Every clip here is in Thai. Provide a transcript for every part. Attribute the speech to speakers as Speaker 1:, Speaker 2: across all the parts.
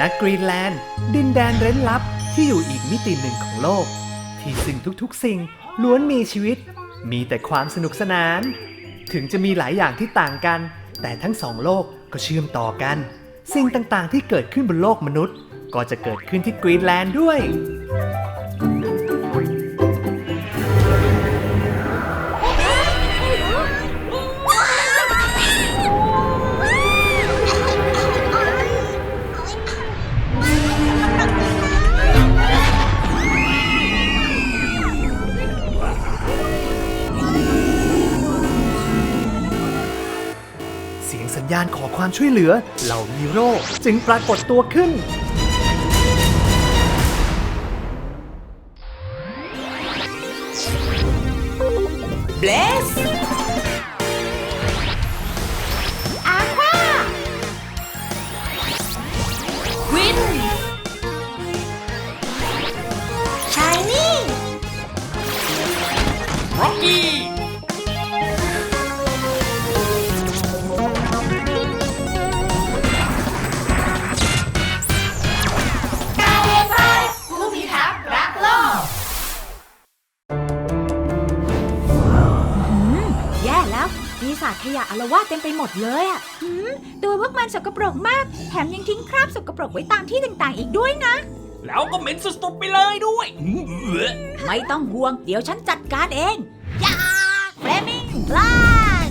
Speaker 1: ณกรีนแลนด์ ดินแดนเร้นลับที่อยู่อีกมิติหนึ่งของโลก ที่ซึ่งทุกๆ สิ่งล้วนมีชีวิต มีแต่ความสนุกสนาน ถึงจะมีหลายอย่างที่ต่างกัน แต่ทั้งสองโลกก็เชื่อมต่อกัน สิ่งต่างๆที่เกิดขึ้นบนโลกมนุษย์ ก็จะเกิดขึ้นที่กรีนแลนด์ด้วย ญญาณขอความช่วยเหลือ เหล่าฮีโร่จึงปรากฏตัวขึ้น
Speaker 2: ขยะอารวาสเต็มไปหมดเลยอะหืมตัวพวกมันสกปรกมาก แถมยังทิ้งคราบสกปรกไว้ตามที่ต่างๆ อีกด้วยนะ
Speaker 3: แล้วก็เหม็นสุดๆไปเลยด้วยอืมเอื้อ
Speaker 2: ไม่ต้องห่วง เดี๋ยวฉันจัดการเองยาเฟลมิงลาน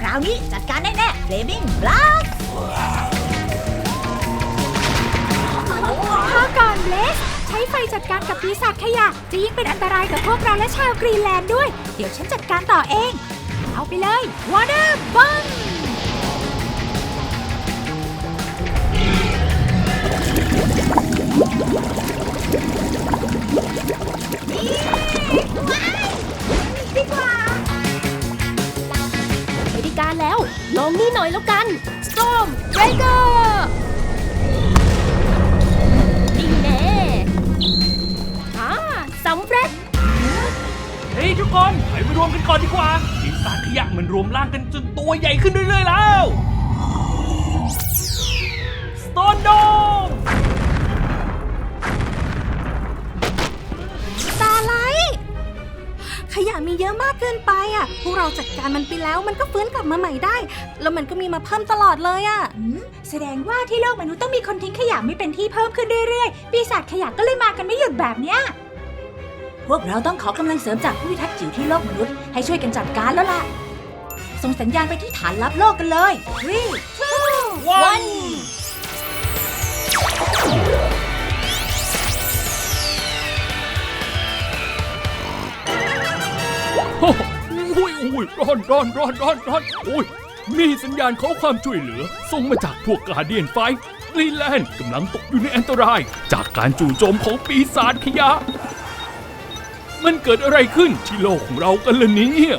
Speaker 2: คราวนี้จัดการแน่ๆเฟลมิงบลัส ใช้ไฟจัดการกับปีศาจขยะ จะยิ่งเป็นอันตรายกับพวกเราและชาวกรีนแลนด์ด้วย เดี๋ยวฉันจัดการต่อเอง เอาไปเลยวอ เฮ้
Speaker 3: ยทุกคนไปมารวมกันก่อนดีกว่าปีศาจขยะมันรวมร่างกันจนตัวใหญ่ขึ้นเรื่อยๆแล้วสโตนโดม
Speaker 4: ตาไลท์ขยะมีเยอะมากเกินไปอะ พวกเราจัดการมันไปแล้วมันก็ฟื้นกลับมาใหม่ได้ แล้วมันก็มีมาเพิ่มตลอดเลยอะ
Speaker 2: อืมแสดงว่าที่โลกมนุษย์ต้องมีคนทิ้งขยะไม่เป็นที่เพิ่มขึ้นเรื่อยๆ ปีศาจขยะก็เลยมากันไม่หยุดแบบเนี้ย พวกเราต้องขอกำลังเสริมจากผู้พิทักษ์จิ๋วที่โลกมนุษย์ให้ช่วยกันจัดการแล้วล่ะ ส่งสัญญาณไปที่ฐานลับโลกกันเลย three two
Speaker 3: วัน
Speaker 5: โอ้โหอุ้ยอุ้ยร้อนร้อนร้อนร้อนร้อนโอ้ยมีสัญญาณขอความช่วยเหลือ ส่งมาจากพวกกาเดียนไฟกรีแลนด์กำลังตกอยู่ในอันตราย จากการจู่โจมของปีศาจขยะ มันเกิดอะไรขึ้นที่โลกของเรากันล่ะเนี่ย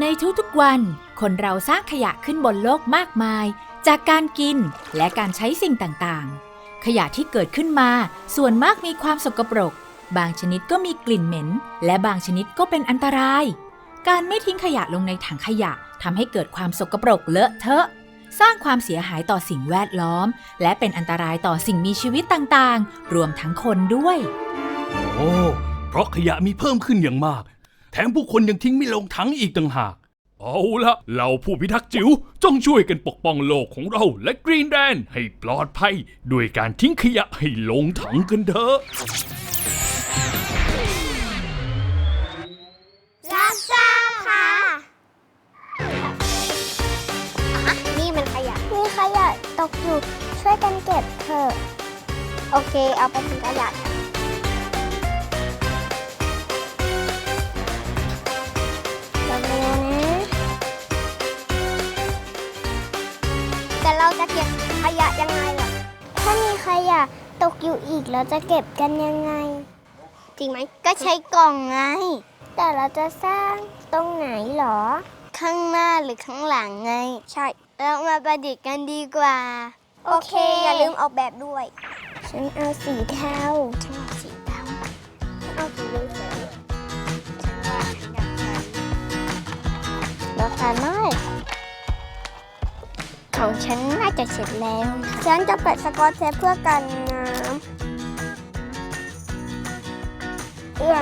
Speaker 2: ในทุกๆวัน คนเราสร้างขยะขึ้นบนโลกมากมาย จากการกินและการใช้สิ่งต่างๆ ขยะที่เกิดขึ้นมาส่วนมากมีความสกปรก บางชนิดก็มีกลิ่นเหม็น และบางชนิดก็เป็นอันตราย การไม่ทิ้งขยะลงในถังขยะทำให้เกิดความสกปรกเลอะเทอะ สร้างความเสียหายต่อสิ่งแวดล้อม และเป็นอันตรายต่อสิ่งมีชีวิตต่างๆ รวมทั้งคนด้วย
Speaker 5: โอ้ เพราะขยะมีเพิ่มขึ้นอย่างมาก แถมผู้คนยังทิ้งไม่ลงถังอีกต่างหาก เอาละเราผู้พิทักษ์จิ๋วจงช่วยกันปกป้องโลกของเราและกรีนแดนให้ปลอดภัย ด้วยการทิ้งขยะให้ลงถังกันเถอะ
Speaker 6: ยะมีขยะตกอยู่ช่วยกันเก็บเถอะ โอเค เอาไปทิ้งขยะกันเร็วๆนะแต่เราจะเก็บขยะยังไงล่ะ ถ้ามีขยะตกอยู่อีกเราจะเก็บกันยังไง จริงไหม ก็ใช้กล่องไง แต่เราจะสร้างตรงไหนหรอ ข้างหน้าหรือข้างหลังไง ใช่ เรามาประดิษฐ์กันดีกว่า โอเค อย่าลืมออกแบบด้วย ฉันเอาสีเทาฉันเอาสีดำฉันเอา
Speaker 7: สีเหลืองฉันว่าอยากใช้ราคาน้อยของฉันน่าจะเสร็จแล้ว ฉันจะเปิดสกอตเทปเพื่อกันน้ำเอื้อ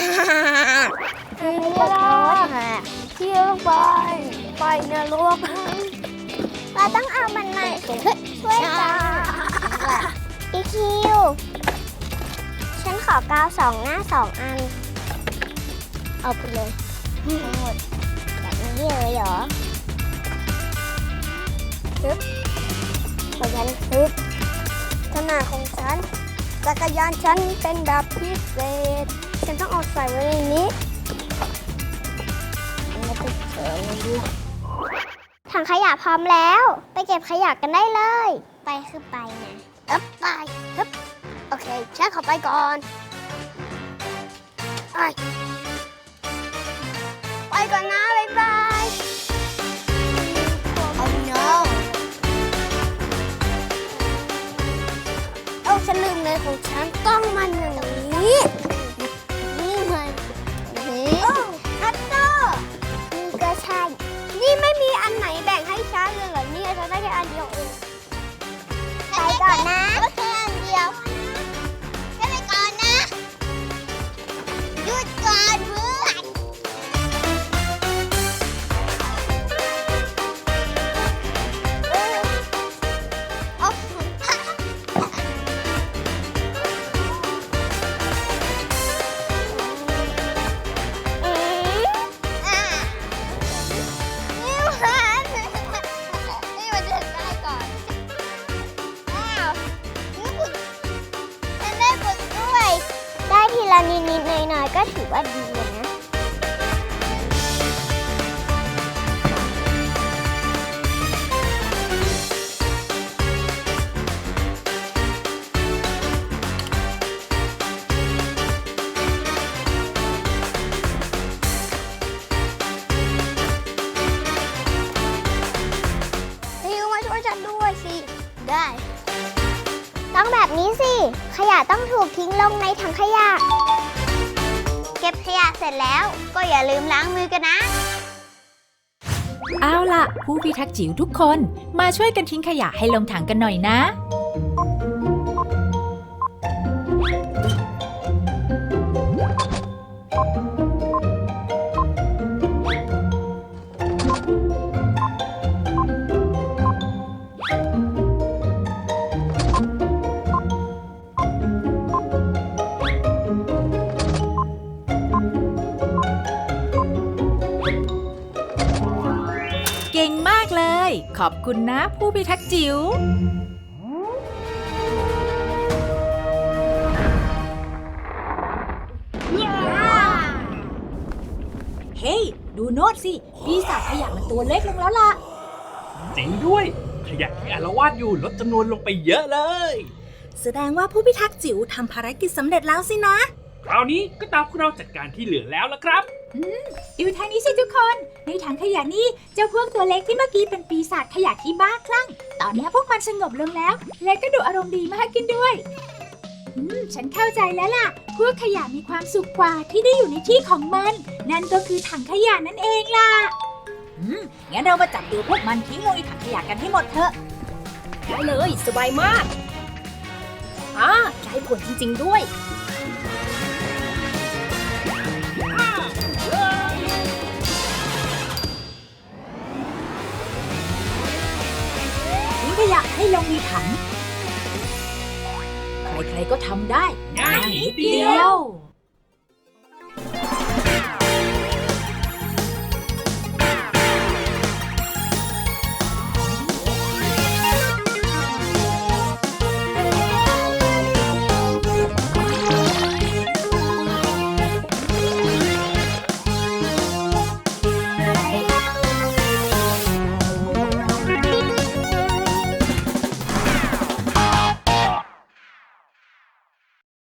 Speaker 7: แล้วเชือกเชือไป ไปนรกเราต้องเอามันมาช่วยกันอีคิว ฉันขอกาวสองหน้าสองอัน เอาไปเลยทั้งหมดแบบนี้เลยเหรอปึ๊บของฉันคือขนาดของฉัน จักรยานฉันเป็นแบบพิเศษ ฉันต้องเอาใส่ไว้ในนี้แล้วก็เจอมันดูถังขยะพร้อมแล้ว ไปเก็บขยะกันได้เลย ไปคือไปไงเอ๊บไปฮึบโอเคฉันขอไปก่อนไปไปก่อนนะ ของฉันต้องมันอย่างนี้ นี่มันนี่โอ้อัตโตนี่ก็ใช่ นี่ไม่มีอันไหนแบ่งให้ฉันเลยเหรอเนี่ยฉันได้แค่อันเดียวเองไปก่อนนะก็แค่อันเดี นิดๆหน่อยๆก็ถือว่าดี ขยะต้องถูกทิ้งลงในถังขยะ เก็บขยะเสร็จแล้ว ก็อย่าลืมล้างมือกันนะ
Speaker 2: เอาล่ะ ผู้พิทักษ์จิ๋วทุกคนมาช่วยกันทิ้งขยะให้ลงถังกันหน่อยนะ ขอบคุณนะผู้พิทักษ์จิ๋วเฮ้ย ดูโน้ตสิ ปีศาจขยะมันตัวเล็กลงแล้วล่ะ
Speaker 5: จริงด้วย ขยะที่อารวาสอยู่ลดจำนวนลงไปเยอะเลย
Speaker 8: แสดงว่าผู้พิทักษ์จิ๋วทำภารกิจสำเร็จแล้วสินะ
Speaker 5: คราวนี้ก็ตามพวกเราจัดการที่เหลือแล้วละครับ
Speaker 2: ดูทางนี้สิทุกคน ในถังขยะนี่เจ้าพวกตัวเล็กที่เมื่อกี้เป็นปีศาจขยะที่บ้าคลั่ง ตอนนี้พวกมันสงบลงแล้ว และก็ดูอารมณ์ดีมากขึ้นด้วย อืม ฉันเข้าใจแล้วล่ะ พวกขยะมีความสุขกว่าที่ได้อยู่ในที่ของมัน นั่นก็คือถังขยะนั่นเองล่ะ อืม งั้นเรามาจับตัวพวกมันทิ้งลงในถังขยะกันให้หมดเถอะ
Speaker 8: ได้เลย สบายมากอ่าได้ผลจริง ๆ ด้วย
Speaker 2: ให้ลงในถัง ใครๆก็ทำได้
Speaker 5: ง่ายนิดเดียว
Speaker 2: ยว